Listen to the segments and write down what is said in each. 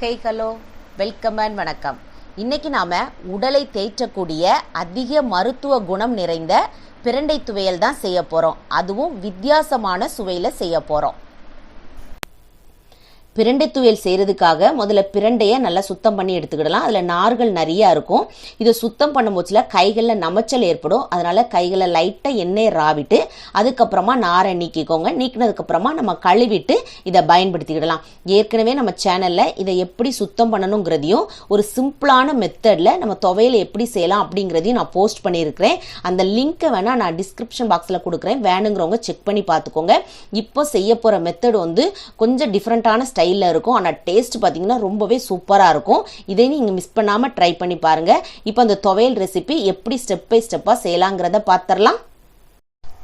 Hey hello welcome and வணக்கம். இன்னைக்கு நாம உடலை தேற்றக்கூடிய அதிக மருத்துவ குணம் நிறைந்த பிரண்டை துவையல் தான் செய்ய போறோம். அதுவும் வித்தியாசமான சுவையில செய்ய போறோம். பிரண்டை துவையல் செய்கிறதுக்காக முதல்ல பிரண்டையை நல்லா சுத்தம் பண்ணி எடுத்துக்கிடலாம். அதில் நார்கள் நிறையா இருக்கும். இதை சுத்தம் பண்ணும் போச்சுல கைகளில் நமைச்சல் ஏற்படும். அதனால் கைகளை லைட்டாக எண்ணெய் ராவிட்டு அதுக்கப்புறமா நாரை நீக்கிக்கோங்க. நீக்கினதுக்கப்புறமா நம்ம கழுவிட்டு இதை பயன்படுத்திக்கிடலாம். ஏற்கனவே நம்ம சேனலில் இதை எப்படி சுத்தம் பண்ணணுங்கிறதையும் ஒரு சிம்பிளான மெத்தடில் நம்ம துவையில் எப்படி செய்யலாம் அப்படிங்கிறதையும் நான் போஸ்ட் பண்ணியிருக்கிறேன். அந்த லிங்கை வேணால் நான் டிஸ்கிரிப்ஷன் பாக்ஸில் கொடுக்குறேன். வேணுங்கிறவங்க செக் பண்ணி பார்த்துக்கோங்க. இப்போ செய்ய போகிற மெத்தட் வந்து கொஞ்சம் டிஃப்ரெண்ட்டான ஸ்டைல் ஸ்டைலில் இருக்கும். ஆனால் டேஸ்ட் பார்த்தீங்கன்னா ரொம்பவே சூப்பராக இருக்கும். இதை நீங்கள் மிஸ் பண்ணாமல் ட்ரை பண்ணி பாருங்கள் இப்போ அந்த துவையல் ரெசிபி எப்படி ஸ்டெப் பை ஸ்டெப்பாக செய்யலாங்கிறத பார்த்துடலாம்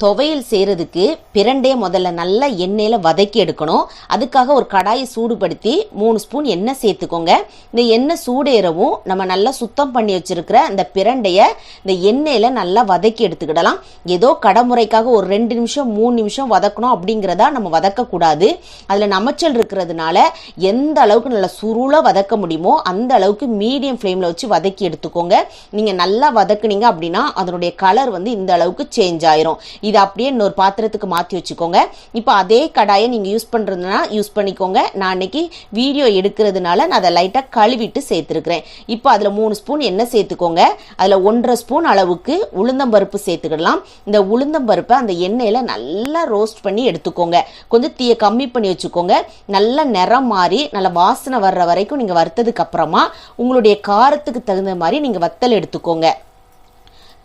துவையல் செய்கிறதுக்கு பிரண்டையை முதல்ல நல்லா எண்ணெயில் வதக்கி எடுக்கணும். அதுக்காக ஒரு கடாயை சூடுபடுத்தி மூணு ஸ்பூன் எண்ணெய் சேர்த்துக்கோங்க. இந்த எண்ணெய் சூடேறவும் நம்ம நல்லா சுத்தம் பண்ணி வச்சிருக்கிற அந்த பிரண்டையை இந்த எண்ணெயில் நல்லா வதக்கி எடுத்துக்கிடலாம். ஏதோ கடைமுறைக்காக ஒரு ரெண்டு நிமிஷம் மூணு நிமிஷம் வதக்கணும் அப்படிங்கிறதா நம்ம வதக்கக்கூடாது. அதில் நமைச்சல் இருக்கிறதுனால எந்த அளவுக்கு நல்லா சுருளாக வதக்க முடியுமோ அந்த அளவுக்கு மீடியம் ஃப்ளேமில் வச்சு வதக்கி எடுத்துக்கோங்க. நீங்கள் நல்லா வதக்குனீங்க அப்படின்னா அதனுடைய கலர் வந்து இந்த அளவுக்கு சேஞ்ச் ஆயிரும். இதை அப்படியே இன்னொரு பாத்திரத்துக்கு மாற்றி வச்சுக்கோங்க. இப்போ அதே கடாயை நீங்கள் யூஸ் பண்ணுறதுனா யூஸ் பண்ணிக்கோங்க. நான் அன்றைக்கி வீடியோ எடுக்கிறதுனால நான் அதை லைட்டாக கழுவிட்டு சேர்த்துருக்குறேன். இப்போ அதில் மூணு ஸ்பூன் எண்ணெய் சேர்த்துக்கோங்க. அதில் ஒன்றரை ஸ்பூன் அளவுக்கு உளுந்தம்பருப்பு சேர்த்துக்கிடலாம். இந்த உளுந்தம்பருப்பை அந்த எண்ணெயில் நல்லா ரோஸ்ட் பண்ணி எடுத்துக்கோங்க. கொஞ்சம் தீயை கம்மி பண்ணி வச்சுக்கோங்க. நல்ல நிறம் மாறி நல்ல வாசனை வர்ற வரைக்கும் நீங்கள் வறுத்ததுக்கு அப்புறமா உங்களுடைய காரத்துக்கு தகுந்த மாதிரி நீங்கள் வத்தல் எடுத்துக்கோங்க.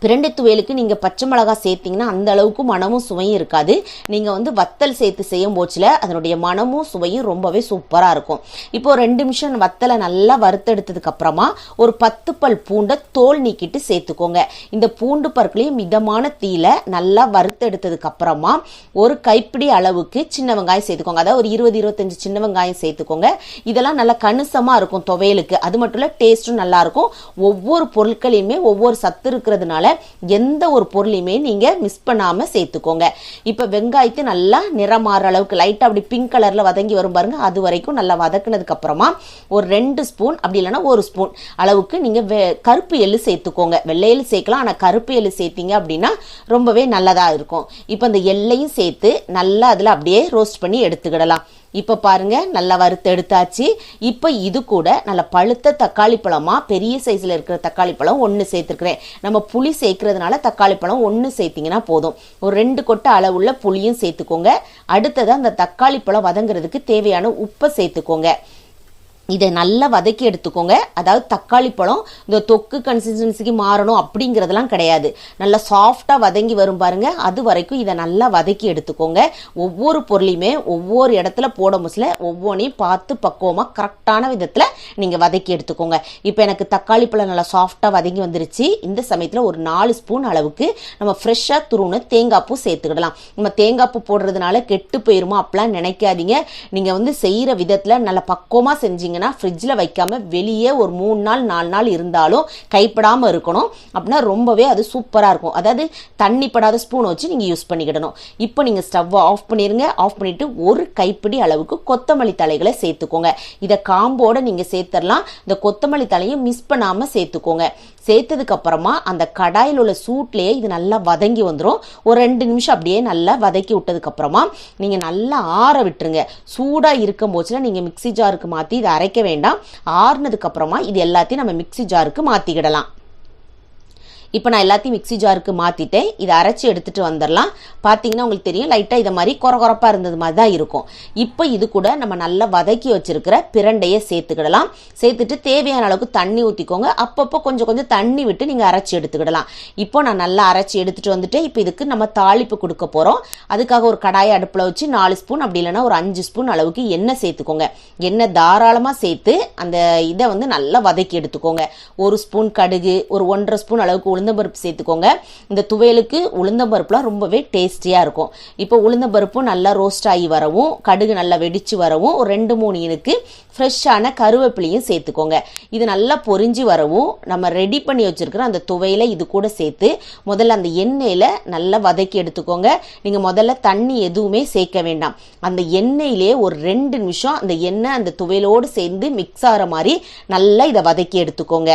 பிரண்டை துவையலுக்கு நீங்கள் பச்சை மிளகா சேர்த்தீங்கன்னா அந்த அளவுக்கு மனமும் சுவையும் இருக்காது. நீங்கள் வந்து வத்தல் சேர்த்து செய்யும் போச்சில் அதனுடைய மனமும் சுவையும் ரொம்பவே சூப்பராக இருக்கும். இப்போ ரெண்டு நிமிஷம் வத்தலை நல்லா வறுத்தெடுத்ததுக்கு அப்புறமா ஒரு பத்து பல் பூண்டை தோல் நீக்கிட்டு சேர்த்துக்கோங்க. இந்த பூண்டு பற்களையும் மிதமான தீயில நல்லா வறுத்தெடுத்ததுக்கு அப்புறமா ஒரு கைப்பிடி அளவுக்கு சின்ன வெங்காயம் சேர்த்துக்கோங்க. அதாவது ஒரு இருபது இருபத்தஞ்சு சின்ன வெங்காயம் சேர்த்துக்கோங்க. இதெல்லாம் நல்லா கணிசமாக இருக்கும் துவையலுக்கு. அது மட்டும் இல்லை டேஸ்ட்டும் நல்லாயிருக்கும் ஒவ்வொரு பொருட்களையுமே ஒவ்வொரு சத்து இருக்கிறதுனால எந்த ஒரு பொருளையுமே நீங்க மிஸ் பண்ணாம சேர்த்துக்கோங்க. இப்ப வெங்காயத்தை நல்லா நிறம் மாற அளவுக்கு லைட்டா அப்படி பிங்க் கலர்ல வதங்கி வரும் பாருங்க அது வரைக்கும் நல்லா வதக்குனதுக்கு அப்புறமா ஒரு ரெண்டு ஸ்பூன் அப்படி இல்லைன்னா ஒரு ஸ்பூன் அளவுக்கு நீங்க வெ- கருப்பு எள்ளு சேர்த்துக்கோங்க. வெள்ளை எள்ளு சேர்க்கலாம் ஆனா கருப்பு எள்ளு சேர்த்தீங்க அப்படின்னா ரொம்பவே நல்லதா இருக்கும். இப்போ இந்த எள்ளையும் சேர்த்து நல்லா அதுல அப்படியே ரோஸ்ட் பண்ணி எடுத்துக்கிடலாம். இப்போ பாருங்க நல்லா வறுத்து எடுத்தாச்சு. இப்போ இது கூட நல்ல பழுத்த தக்காளி பழமாக பெரிய சைஸில் இருக்கிற தக்காளி பழம் ஒன்று சேர்த்துருக்குறேன். நம்ம புளி சேர்க்கறதுனால தக்காளி பழம் ஒன்று சேர்த்திங்கன்னா போதும். ஒரு ரெண்டு கொட்டை அளவுள்ள புளியும் சேர்த்துக்கோங்க. அடுத்தது அந்த தக்காளி பழம் வதங்குறதுக்கு தேவையான உப்பை சேர்த்துக்கோங்க. இதை நல்லா வதக்கி எடுத்துக்கோங்க. அதாவது தக்காளி பழம் இந்த தொக்கு கன்சிஸ்டன்சிக்கு மாறணும் அப்படிங்கிறதெல்லாம் கிடையாது. நல்லா சாஃப்டாக வதங்கி வரும் பாருங்க. அது வரைக்கும் இதை நல்லா வதக்கி எடுத்துக்கோங்க. ஒவ்வொரு பொருளையுமே ஒவ்வொரு இடத்துல போட முசில ஒவ்வொன்றையும் பார்த்து பக்குவமாக கரெக்டான விதத்தில் நீங்கள் வதக்கி எடுத்துக்கோங்க. இப்போ எனக்கு தக்காளி பழம் நல்லா சாஃப்டாக வதங்கி வந்துருச்சு. இந்த சமயத்தில் ஒரு நாலு ஸ்பூன் அளவுக்கு நம்ம ஃப்ரெஷ்ஷாக துருணு தேங்காய் பூ சேர்த்துக்கிடலாம். நம்ம தேங்காய் பூ போடுறதுனால கெட்டு போயிருமா அப்படிலாம் நினைக்காதீங்க. நீங்கள் வந்து செய்கிற விதத்தில் நல்ல பக்குவமாக செஞ்சீங்க பார்த்தீங்கன்னா ஃப்ரிட்ஜில் வைக்காம வெளியே ஒரு மூணு நாள் நாலு நாள் இருந்தாலும் கைப்படாமல் இருக்கணும். அப்படின்னா ரொம்பவே அது சூப்பராக இருக்கும். அதாவது தண்ணி படாத ஸ்பூனை வச்சு நீங்கள் யூஸ் பண்ணிக்கிடணும். இப்போ நீங்கள் ஸ்டவ்வை ஆஃப் பண்ணிடுங்க ஆஃப் பண்ணிவிட்டு ஒரு கைப்பிடி அளவுக்கு கொத்தமல்லி தலைகளை சேர்த்துக்கோங்க. இதை காம்போட நீங்கள் சேர்த்துடலாம். இந்த கொத்தமல்லி தலையும் மிஸ் பண்ணாமல் சேர்த்துக்கோங்க. சேர்த்ததுக்கு அப்புறமா அந்த கடாயில் உள்ள சூட்லேயே இது நல்லா வதங்கி வந்துடும் ஒரு ரெண்டு நிமிஷம் அப்படியே நல்லா வதக்கி விட்டதுக்கு அப்புறமா நீங்கள் நல்லா ஆற விட்டுருங்க. சூடாக இருக்கும் போச்சுன்னா நீங்கள் மிக்ஸி ஜாருக்கு மாற்றி இதை அரைக்க வேண்டாம். ஆறுனதுக்கு அப்புறமா இது எல்லாத்தையும் நம்ம மிக்ஸி ஜாருக்கு மாற்றிக்கிடலாம் இப்போ நான் எல்லாத்தையும் மிக்ஸி ஜாருக்கு மாற்றிட்டேன் இதை அரைச்சி எடுத்துகிட்டு வந்துடலாம். பார்த்தீங்கன்னா உங்களுக்கு தெரியும் லைட்டாக இதை மாதிரி குறகுறப்பாக இருந்தது மாதிரி தான் இருக்கும். இப்போ இது கூட நம்ம நல்லா வதக்கி வச்சிருக்கிற பிரண்டையை சேர்த்துக்கிடலாம். சேர்த்துட்டு தேவையான அளவுக்கு தண்ணி ஊற்றிக்கோங்க அப்பப்போ கொஞ்சம் கொஞ்சம் தண்ணி விட்டு நீங்கள் அரைச்சி எடுத்துக்கிடலாம். இப்போ நான் நல்லா அரைச்சி எடுத்துகிட்டு வந்துட்டு இப்போ இதுக்கு நம்ம தாளிப்பு கொடுக்க போகிறோம் அதுக்காக ஒரு கடாயை அடுப்பில் வச்சு நாலு ஸ்பூன் அப்படி இல்லைன்னா ஒரு அஞ்சு ஸ்பூன் அளவுக்கு எண்ணெய் சேர்த்துக்கோங்க. எண்ணெய் தாராளமாக சேர்த்து அந்த இதை வந்து நல்லா வதக்கி எடுத்துக்கோங்க. ஒரு ஸ்பூன் கடுகு ஒரு ஒன்றரை ஸ்பூன் அளவுக்கு உளுந்தம்பருப்பு சேர்த்துக்கோங்க. இந்த துவையலுக்கு உளுந்தம்பருப்புலாம் ரொம்பவே டேஸ்டியாக இருக்கும். இப்போ உளுந்தம்பருப்பும் நல்லா ரோஸ்ட் ஆகி வரவும் கடுகு நல்லா வெடிச்சு வரவும் ஒரு ரெண்டு மூணு இனுக்கு ஃப்ரெஷ்ஷான கருவேப்பிலையும் சேர்த்துக்கோங்க. இது நல்லா பொறிஞ்சி வரவும் நம்ம ரெடி பண்ணி வச்சுருக்கிற அந்த துவையில் இது கூட சேர்த்து முதல்ல அந்த எண்ணெயில் நல்லா வதக்கி எடுத்துக்கோங்க. நீங்கள் முதல்ல தண்ணி எதுவுமே சேர்க்க வேண்டாம். அந்த எண்ணெயிலே ஒரு ரெண்டு நிமிஷம் அந்த எண்ணெய் அந்த துவையலோடு சேர்ந்து மிக்ஸ் ஆகிற மாதிரி நல்லா இதை வதக்கி எடுத்துக்கோங்க.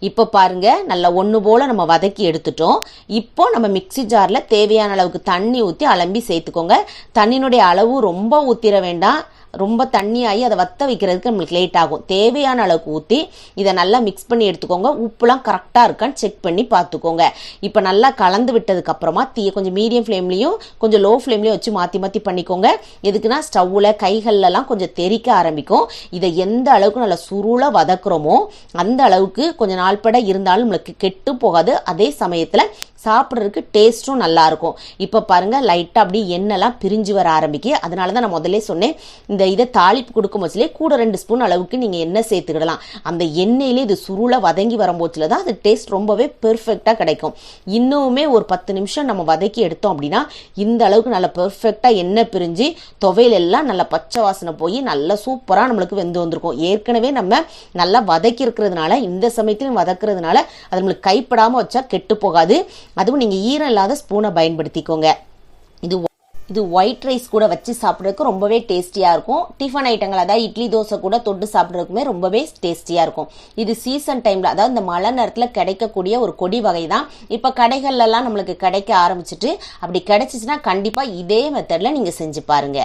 இப்போ பாருங்க நல்லா ஒன்று போல் நம்ம வதக்கி எடுத்துட்டோம். இப்போ நம்ம மிக்ஸி ஜாரில் தேவையான அளவுக்கு தண்ணி ஊற்றி அலம்பி சேர்த்துக்கோங்க. தண்ணியினுடைய அளவு ரொம்ப ஊற்றிட வேண்டாம். ரொம்ப தண்ணி ஆகி அதை வத்த வைக்கிறதுக்கு நம்மளுக்கு லேட் ஆகும். தேவையான அளவுக்கு ஊற்றி இதை நல்லா மிக்ஸ் பண்ணி எடுத்துக்கோங்க. உப்புலாம் கரெக்டாக இருக்கான்னு செக் பண்ணி பார்த்துக்கோங்க. இப்போ நல்லா கலந்து விட்டதுக்கு அப்புறமா தீயை கொஞ்சம் மீடியம் ஃப்ளேம்லையும் கொஞ்சம் லோ ஃப்ளேம்லையும் வச்சு மாற்றி மாற்றி பண்ணிக்கோங்க. எதுக்குன்னா ஸ்டவ்வில் கைகள்லாம் கொஞ்சம் தெறிக்க ஆரம்பிக்கும். இதை எந்த அளவுக்கு நல்லா சுருளாக வதக்குறோமோ அந்த அளவுக்கு கொஞ்சம் நாள் பட இருந்தாலும் நம்மளுக்கு கெட்டு போகாது. அதே சமயத்தில் சாப்பிட்றதுக்கு டேஸ்ட்டும் நல்லாயிருக்கும் இப்போ பாருங்கள் லைட்டாக அப்படியே எண்ணெய்லாம் பிரிஞ்சு வர ஆரம்பிக்கு அதனால தான் நான் முதல்ல சொன்னேன் இந்த இதை தாளிப்பு கொடுக்கும் போச்சுலேயே கூட ரெண்டு ஸ்பூன் அளவுக்கு நீங்கள் எண்ணெய் சேர்த்துக்கிடலாம். அந்த எண்ணெயிலே இது சுருளை வதங்கி வரும்போச்சில் தான் அது டேஸ்ட் ரொம்பவே பெர்ஃபெக்டாக கிடைக்கும். இன்னுமே ஒரு பத்து நிமிஷம் நம்ம வதக்கி எடுத்தோம் அப்படின்னா இந்த அளவுக்கு நல்லா பெர்ஃபெக்டாக எண்ணெய் பிரிஞ்சு துவையில எல்லாம் நல்லா பச்சை வாசனை போய் நல்லா சூப்பராக நம்மளுக்கு வெந்து வந்திருக்கும். ஏற்கனவே நம்ம நல்லா வதக்கி இருக்கிறதுனால இந்த சமயத்திலும் வதக்கிறதுனால அது நம்மளுக்கு கைப்படாமல் வச்சா கெட்டு போகாது. அதுவும் நீங்கள் ஈரம் இல்லாத ஸ்பூனை பயன்படுத்திக்கோங்க. இது இது ஒயிட் ரைஸ் கூட வச்சு சாப்பிட்றதுக்கு ரொம்பவே டேஸ்டியாக இருக்கும். டிஃபன் ஐட்டங்கள் அதாவது இட்லி தோசை கூட தொட்டு சாப்பிட்றதுக்குமே ரொம்பவே டேஸ்டியாக இருக்கும். இது சீசன் டைமில் அதாவது இந்த மழை நேரத்தில் கிடைக்கக்கூடிய ஒரு கொடி வகை தான் இப்போ கடைகள்லாம் நம்மளுக்கு கிடைக்க ஆரம்பிச்சிட்டு அப்படி கிடைச்சிச்சுன்னா கண்டிப்பாக இதே மெத்தடில் நீங்கள் செஞ்சு பாருங்க.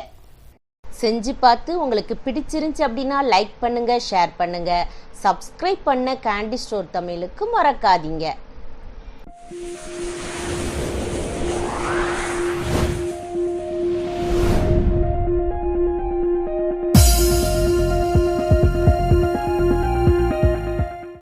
செஞ்சு பார்த்து உங்களுக்கு பிடிச்சிருந்துச்சு அப்படின்னா லைக் பண்ணுங்கள் ஷேர் பண்ணுங்கள் சப்ஸ்கிரைப் பண்ண கேண்டி ஸ்டோர் தமிழுக்கு மறக்காதீங்க.